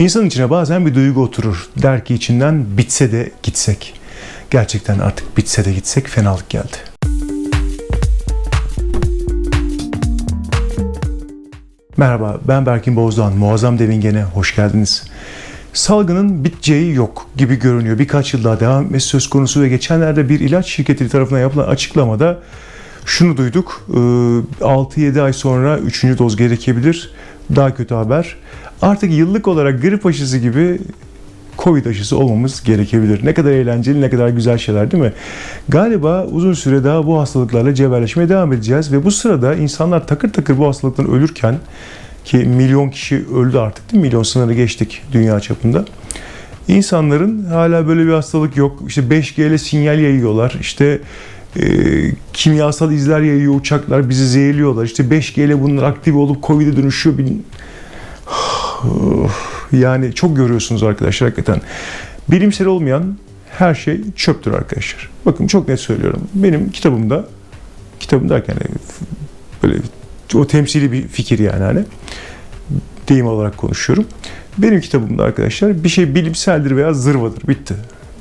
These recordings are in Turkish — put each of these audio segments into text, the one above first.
İnsanın içine bazen bir duygu oturur. Der ki içinden bitse de gitsek. Gerçekten artık bitse de gitsek fenalık geldi. Merhaba, ben Berkin Bozdoğan. Muazzam Devingen'e hoş geldiniz. Salgının biteceği yok gibi görünüyor. Birkaç yıl daha devam etmesi söz konusu ve geçenlerde bir ilaç şirketi tarafından yapılan açıklamada şunu duyduk. 6-7 ay sonra 3. doz gerekebilir. Daha kötü haber. Artık yıllık olarak grip aşısı gibi Covid aşısı olmamız gerekebilir. Ne kadar eğlenceli, ne kadar güzel şeyler değil mi? Galiba uzun süre daha bu hastalıklarla cebelleşmeye devam edeceğiz ve bu sırada insanlar takır takır bu hastalıktan ölürken ki milyon kişi öldü artık değil mi? Milyon sınırı geçtik dünya çapında. İnsanların hala böyle bir hastalık yok. İşte 5G ile sinyal yayıyorlar. İşte e, kimyasal izler yayıyor uçaklar bizi zehirliyorlar. İşte 5G ile bunlar aktif olup Covid'e dönüşüyor. Yani çok görüyorsunuz arkadaşlar hakikaten. Bilimsel olmayan her şey çöptür arkadaşlar. Bakın çok net söylüyorum. Benim kitabımda, kitabım derken böyle o temsili bir fikir yani hani deyim olarak konuşuyorum. Benim kitabımda arkadaşlar bir şey bilimseldir veya zırvadır. Bitti.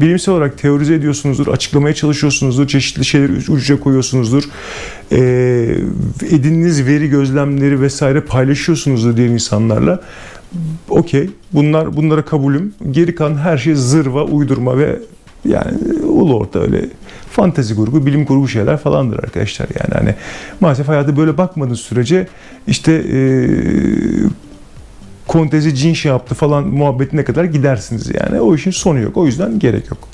Bilimsel olarak teorize ediyorsunuzdur, açıklamaya çalışıyorsunuzdur, çeşitli şeyleri ucuca koyuyorsunuzdur. E, edindiğiniz veri gözlemleri vesaire paylaşıyorsunuzdur diğer insanlarla. Okey. Bunlar bunlara kabulüm. Geri kalan her şey zırva, uydurma ve yani ulu orta öyle fantezi grubu, bilim kurgu şeyler falandır arkadaşlar. Yani hani maalesef hayatı böyle bakmadığınız sürece işte e, kontezi cin şey yaptı falan muhabbetine kadar gidersiniz yani. O işin sonu yok. O yüzden gerek yok.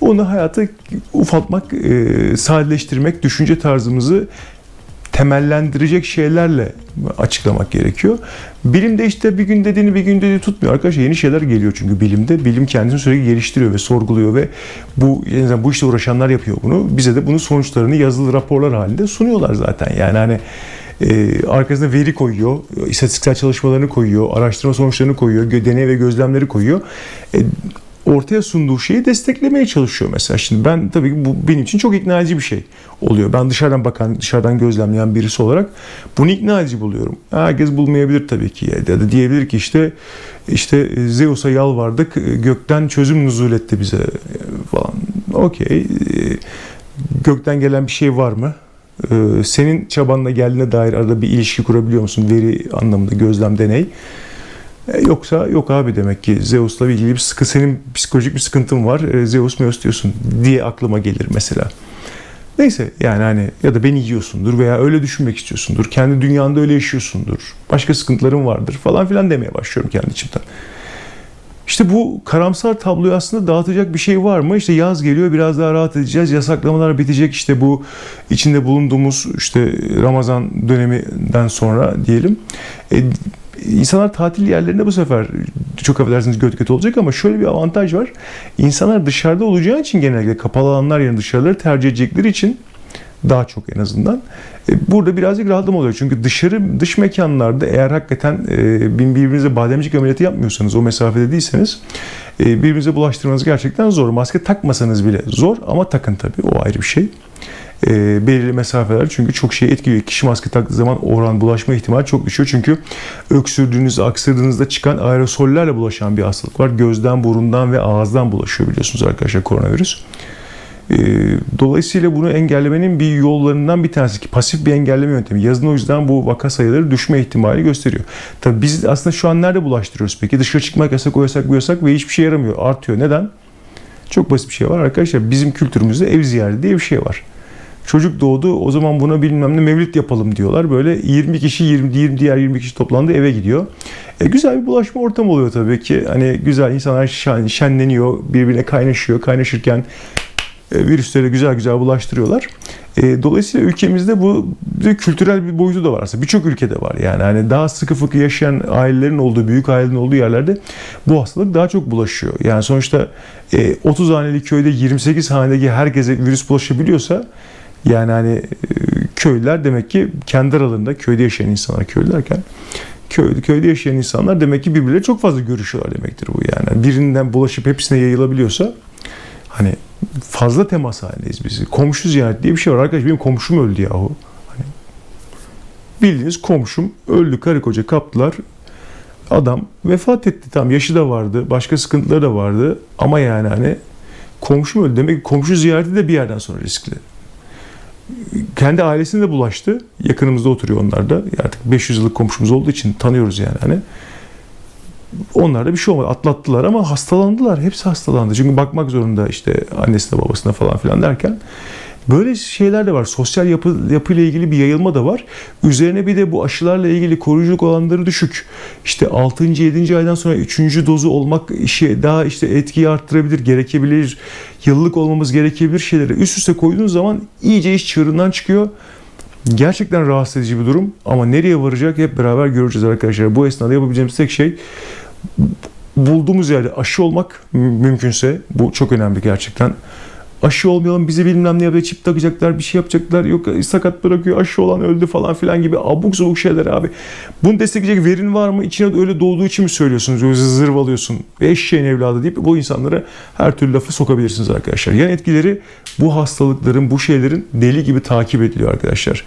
Onu hayatı ufaltmak, e, sadeleştirmek, düşünce tarzımızı temellendirecek şeylerle açıklamak gerekiyor. Bilimde işte bir gün dediğini bir gün dediğini tutmuyor. Arkadaşlar yeni şeyler geliyor çünkü bilimde. Bilim kendisini sürekli geliştiriyor ve sorguluyor ve bu yani bu işte uğraşanlar yapıyor bunu. Bize de bunun sonuçlarını yazılı raporlar halinde sunuyorlar zaten. Yani hani e, arkasına veri koyuyor, istatistiksel çalışmalarını koyuyor, araştırma sonuçlarını koyuyor, deney ve gözlemleri koyuyor. E, ortaya sunduğu şeyi desteklemeye çalışıyor mesela. Şimdi ben tabii ki bu benim için çok ikna edici bir şey oluyor. Ben dışarıdan bakan, dışarıdan gözlemleyen birisi olarak bunu ikna edici buluyorum. Herkes bulmayabilir tabii ki. Ya da diyebilir ki işte işte Zeus'a yalvardık, gökten çözüm nuzul etti bize falan. Okey. Gökten gelen bir şey var mı? Senin çabanla geldiğine dair arada bir ilişki kurabiliyor musun? Veri anlamında gözlem, deney. E, yoksa yok abi demek ki Zeus'la ilgili bir sıkı senin psikolojik bir sıkıntın var. E, Zeus Meus diyorsun diye aklıma gelir mesela. Neyse yani hani ya da beni yiyorsundur veya öyle düşünmek istiyorsundur. Kendi dünyanda öyle yaşıyorsundur. Başka sıkıntıların vardır falan filan demeye başlıyorum kendi içimden. İşte bu karamsar tabloyu aslında dağıtacak bir şey var mı? İşte yaz geliyor biraz daha rahat edeceğiz. Yasaklamalar bitecek işte bu içinde bulunduğumuz işte Ramazan döneminden sonra diyelim. E, İnsanlar tatil yerlerinde bu sefer çok affedersiniz göt göt olacak ama şöyle bir avantaj var. İnsanlar dışarıda olacağı için genellikle kapalı alanlar yerine dışarıları tercih edecekleri için daha çok en azından. E, burada birazcık rahatlama oluyor. Çünkü dışarı dış mekanlarda eğer hakikaten e, birbirinize bademcik ameliyatı yapmıyorsanız, o mesafede değilseniz e, birbirinize bulaştırmanız gerçekten zor. Maske takmasanız bile zor ama takın tabii o ayrı bir şey e, belirli mesafeler çünkü çok şey etkiliyor. Kişi maske taktığı zaman oran bulaşma ihtimali çok düşüyor. Çünkü öksürdüğünüzde, aksırdığınızda çıkan aerosollerle bulaşan bir hastalık var. Gözden, burundan ve ağızdan bulaşıyor biliyorsunuz arkadaşlar koronavirüs. E, dolayısıyla bunu engellemenin bir yollarından bir tanesi ki pasif bir engelleme yöntemi. Yazın o yüzden bu vaka sayıları düşme ihtimali gösteriyor. Tabii biz aslında şu an nerede bulaştırıyoruz peki? Dışarı çıkmak yasak, o yasak, bu yasak ve hiçbir şey yaramıyor. Artıyor. Neden? Çok basit bir şey var arkadaşlar. Bizim kültürümüzde ev ziyareti diye bir şey var. Çocuk doğdu o zaman buna bilmem ne mevlid yapalım diyorlar. Böyle 20 kişi 20, 20 diğer 20 kişi toplandı eve gidiyor. E, güzel bir bulaşma ortamı oluyor tabii ki. Hani güzel insanlar şen, şenleniyor, birbirine kaynaşıyor. Kaynaşırken e, virüsleri güzel güzel bulaştırıyorlar. E, dolayısıyla ülkemizde bu bir kültürel bir boyutu da var aslında. Birçok ülkede var yani. Hani daha sıkı fıkı yaşayan ailelerin olduğu, büyük ailelerin olduğu yerlerde bu hastalık daha çok bulaşıyor. Yani sonuçta e, 30 haneli köyde 28 hanedeki herkese virüs bulaşabiliyorsa yani hani e, köylüler demek ki kendi aralarında köyde yaşayan insanlar köylü derken köyde, yaşayan insanlar demek ki birbirleriyle çok fazla görüşüyorlar demektir bu yani. Birinden bulaşıp hepsine yayılabiliyorsa hani fazla temas halindeyiz biz. Komşu ziyaret diye bir şey var. Arkadaş benim komşum öldü yahu. Hani bildiğiniz komşum öldü karı koca kaptılar. adam vefat etti. Tam yaşı da vardı, başka sıkıntıları da vardı ama yani hani komşu öldü. Demek ki komşu ziyareti de bir yerden sonra riskli. Kendi ailesine de bulaştı. Yakınımızda oturuyor onlar da. Artık 500 yıllık komşumuz olduğu için tanıyoruz yani hani. Onlarda bir şey olmadı. Atlattılar ama hastalandılar. Hepsi hastalandı. Çünkü bakmak zorunda işte annesine babasına falan filan derken. Böyle şeyler de var. Sosyal yapı, yapıyla ilgili bir yayılma da var. Üzerine bir de bu aşılarla ilgili koruyuculuk olanları düşük. İşte 6. 7. aydan sonra 3. dozu olmak işi daha işte etkiyi arttırabilir, gerekebilir. Yıllık olmamız gerekebilir şeyleri üst üste koyduğun zaman iyice iş çığırından çıkıyor. Gerçekten rahatsız edici bir durum ama nereye varacak hep beraber göreceğiz arkadaşlar. Bu esnada yapabileceğimiz tek şey bulduğumuz yerde aşı olmak mümkünse bu çok önemli gerçekten. Aşı olmayalım bizi bilmem ne yapıyor çip takacaklar bir şey yapacaklar yok sakat bırakıyor aşı olan öldü falan filan gibi abuk sabuk şeyler abi. Bunu destekleyecek verin var mı? İçine öyle doğduğu için mi söylüyorsunuz? Öyle zırvalıyorsun. Eşeğin evladı deyip bu insanlara her türlü lafı sokabilirsiniz arkadaşlar. Yan etkileri bu hastalıkların bu şeylerin deli gibi takip ediliyor arkadaşlar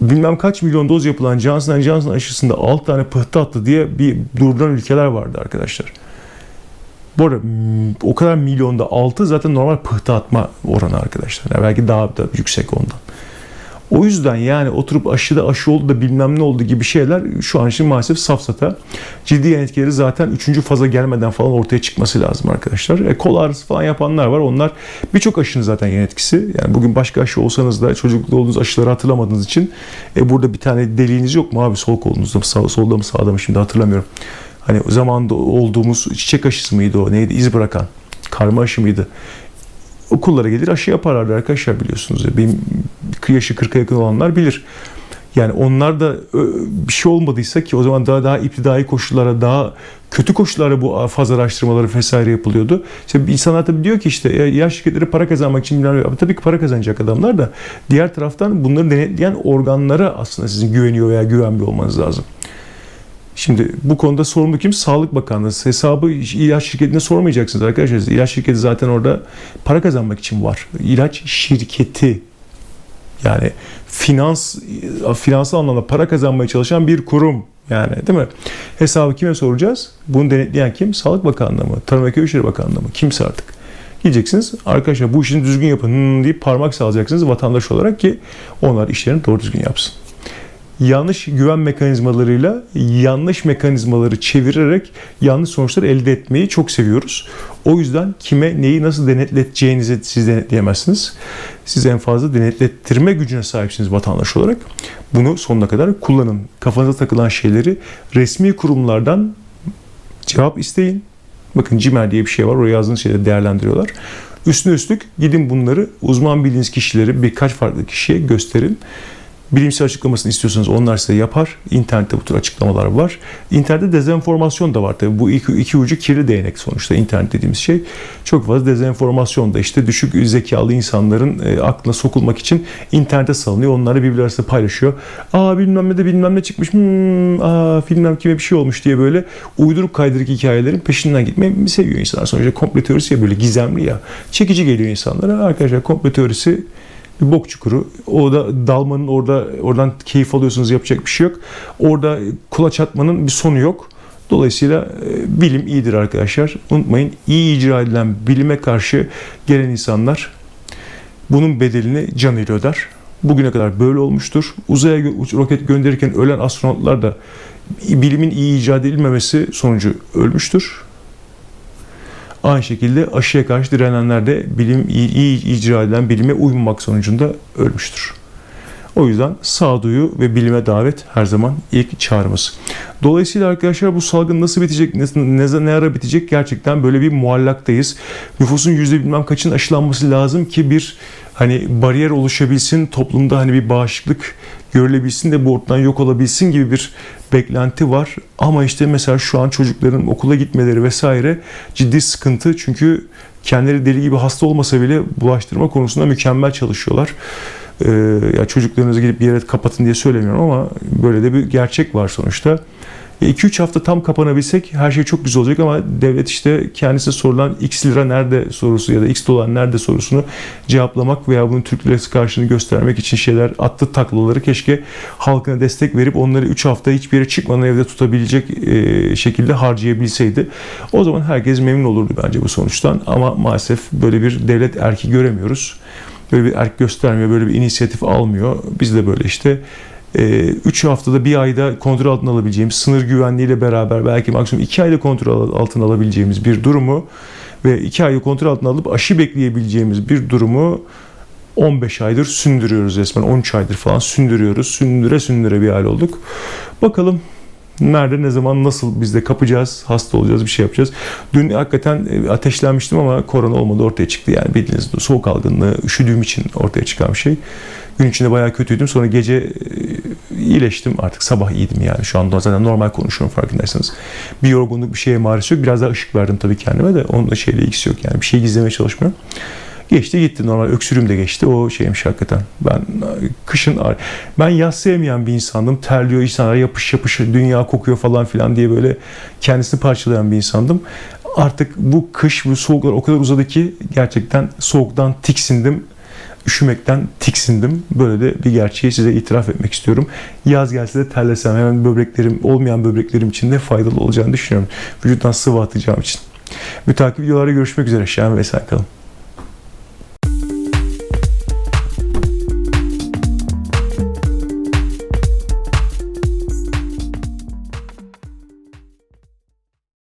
bilmem kaç milyon doz yapılan Johnson Johnson aşısında 6 tane pıhtı attı diye bir durduran ülkeler vardı arkadaşlar. Bu arada o kadar milyonda 6 zaten normal pıhtı atma oranı arkadaşlar. Yani belki daha da yüksek ondan. O yüzden yani oturup aşıda aşı oldu da bilmem ne oldu gibi şeyler şu an için maalesef safsata. Ciddi yan etkileri zaten 3. faza gelmeden falan ortaya çıkması lazım arkadaşlar. E, kol ağrısı falan yapanlar var. Onlar birçok aşının zaten yan etkisi. Yani bugün başka aşı olsanız da çocuklukta olduğunuz aşıları hatırlamadığınız için e, burada bir tane deliğiniz yok mu abi sol kolunuzda mı sağ, solda mı sağda mı şimdi hatırlamıyorum. Hani o zamanda olduğumuz çiçek aşısı mıydı o neydi iz bırakan karma aşı mıydı? okullara gelir aşı yaparlardı arkadaşlar biliyorsunuz. Benim yaşı 40'a yakın olanlar bilir. Yani onlar da bir şey olmadıysa ki o zaman daha daha iptidai koşullara, daha kötü koşullara bu faz araştırmaları vesaire yapılıyordu. İşte insanlar tabii diyor ki işte yaş şirketleri para kazanmak için bilmem tabii ki para kazanacak adamlar da diğer taraftan bunları denetleyen organlara aslında sizin güveniyor veya güvenmiyor olmanız lazım. Şimdi bu konuda sorumlu kim? Sağlık Bakanlığı. Hesabı ilaç şirketine sormayacaksınız arkadaşlar. İlaç şirketi zaten orada para kazanmak için var. İlaç şirketi yani finans finansal anlamda para kazanmaya çalışan bir kurum yani değil mi? Hesabı kime soracağız? Bunu denetleyen kim? Sağlık Bakanlığı mı? Tarım ve Köy İşleri Bakanlığı mı? Kimse artık. Gideceksiniz arkadaşlar bu işini düzgün yapın deyip parmak salacaksınız vatandaş olarak ki onlar işlerini doğru düzgün yapsın yanlış güven mekanizmalarıyla yanlış mekanizmaları çevirerek yanlış sonuçlar elde etmeyi çok seviyoruz. O yüzden kime neyi nasıl denetleteceğinizi siz denetleyemezsiniz. Siz en fazla denetlettirme gücüne sahipsiniz vatandaş olarak. Bunu sonuna kadar kullanın. Kafanıza takılan şeyleri resmi kurumlardan cevap isteyin. Bakın CİMER diye bir şey var. Oraya yazdığınız şeyleri değerlendiriyorlar. Üstüne üstlük gidin bunları uzman bildiğiniz kişileri birkaç farklı kişiye gösterin. Bilimsel açıklamasını istiyorsanız onlar size yapar. İnternette bu tür açıklamalar var. İnternette dezenformasyon da var tabii. Bu iki, iki ucu kirli değnek sonuçta internet dediğimiz şey. Çok fazla dezenformasyon da işte düşük zekalı insanların e, aklına sokulmak için internete salınıyor. Onları birbirleri arasında paylaşıyor. Aa bilmem ne de bilmem ne çıkmış. Hmm, aa bilmem kime bir şey olmuş diye böyle uydurup kaydırık hikayelerin peşinden gitmeyi seviyor insanlar. Sonuçta komple teorisi ya böyle gizemli ya. Çekici geliyor insanlara. Arkadaşlar komple teorisi bir bok çukuru. O da dalmanın orada oradan keyif alıyorsunuz yapacak bir şey yok. Orada kulaç atmanın bir sonu yok. Dolayısıyla e, bilim iyidir arkadaşlar. Unutmayın iyi icra edilen bilime karşı gelen insanlar bunun bedelini canıyla öder. Bugüne kadar böyle olmuştur. Uzaya roket gönderirken ölen astronotlar da bilimin iyi icat edilmemesi sonucu ölmüştür. Aynı şekilde aşıya karşı direnenler de bilim iyi, iyi icra edilen bilime uymamak sonucunda ölmüştür. O yüzden sağduyu ve bilime davet her zaman ilk çağrımız. Dolayısıyla arkadaşlar bu salgın nasıl bitecek, ne, ne, ne ara bitecek gerçekten böyle bir muallaktayız. Nüfusun yüzde bilmem kaçın aşılanması lazım ki bir hani bariyer oluşabilsin, toplumda hani bir bağışıklık görülebilsin de bu ortadan yok olabilsin gibi bir beklenti var. Ama işte mesela şu an çocukların okula gitmeleri vesaire ciddi sıkıntı. Çünkü kendileri deli gibi hasta olmasa bile bulaştırma konusunda mükemmel çalışıyorlar. Ee, ya çocuklarınızı gidip bir yere kapatın diye söylemiyorum ama böyle de bir gerçek var sonuçta. 2-3 hafta tam kapanabilsek her şey çok güzel olacak ama devlet işte kendisine sorulan x lira nerede sorusu ya da x dolar nerede sorusunu cevaplamak veya bunun Türk lirası karşılığını göstermek için şeyler attı taklaları keşke halkına destek verip onları 3 hafta hiçbir yere çıkmadan evde tutabilecek e, şekilde harcayabilseydi o zaman herkes memnun olurdu bence bu sonuçtan ama maalesef böyle bir devlet erki göremiyoruz. Böyle bir erk göstermiyor, böyle bir inisiyatif almıyor. Biz de böyle işte 3 haftada bir ayda kontrol altına alabileceğimiz, sınır güvenliğiyle beraber belki maksimum 2 ayda kontrol altına alabileceğimiz bir durumu ve 2 ayda kontrol altına alıp aşı bekleyebileceğimiz bir durumu 15 aydır sündürüyoruz resmen. 13 aydır falan sündürüyoruz. Sündüre sündüre bir hal olduk. Bakalım nerede, ne zaman, nasıl biz de kapacağız, hasta olacağız, bir şey yapacağız. Dün hakikaten e, ateşlenmiştim ama korona olmadı ortaya çıktı. Yani bildiğiniz soğuk algınlığı, üşüdüğüm için ortaya çıkan bir şey. Gün içinde bayağı kötüydüm. Sonra gece e, iyileştim. Artık sabah iyiydim yani. Şu anda zaten normal konuşuyorum farkındaysanız. Bir yorgunluk, bir şeye maruz yok. Biraz daha ışık verdim tabii kendime de. Onun da şeyle ilgisi yok yani. Bir şey gizlemeye çalışmıyorum. Geçti gitti normal öksürüm de geçti o şeymiş hakikaten. Ben kışın ben yaz sevmeyen bir insandım. Terliyor insanlar yapış yapış dünya kokuyor falan filan diye böyle kendisini parçalayan bir insandım. Artık bu kış bu soğuklar o kadar uzadı ki gerçekten soğuktan tiksindim. Üşümekten tiksindim. Böyle de bir gerçeği size itiraf etmek istiyorum. Yaz gelse de terlesem hemen böbreklerim olmayan böbreklerim için de faydalı olacağını düşünüyorum. Vücuttan sıvı atacağım için. Mütakip videolarda görüşmek üzere. Şahin ve kalın.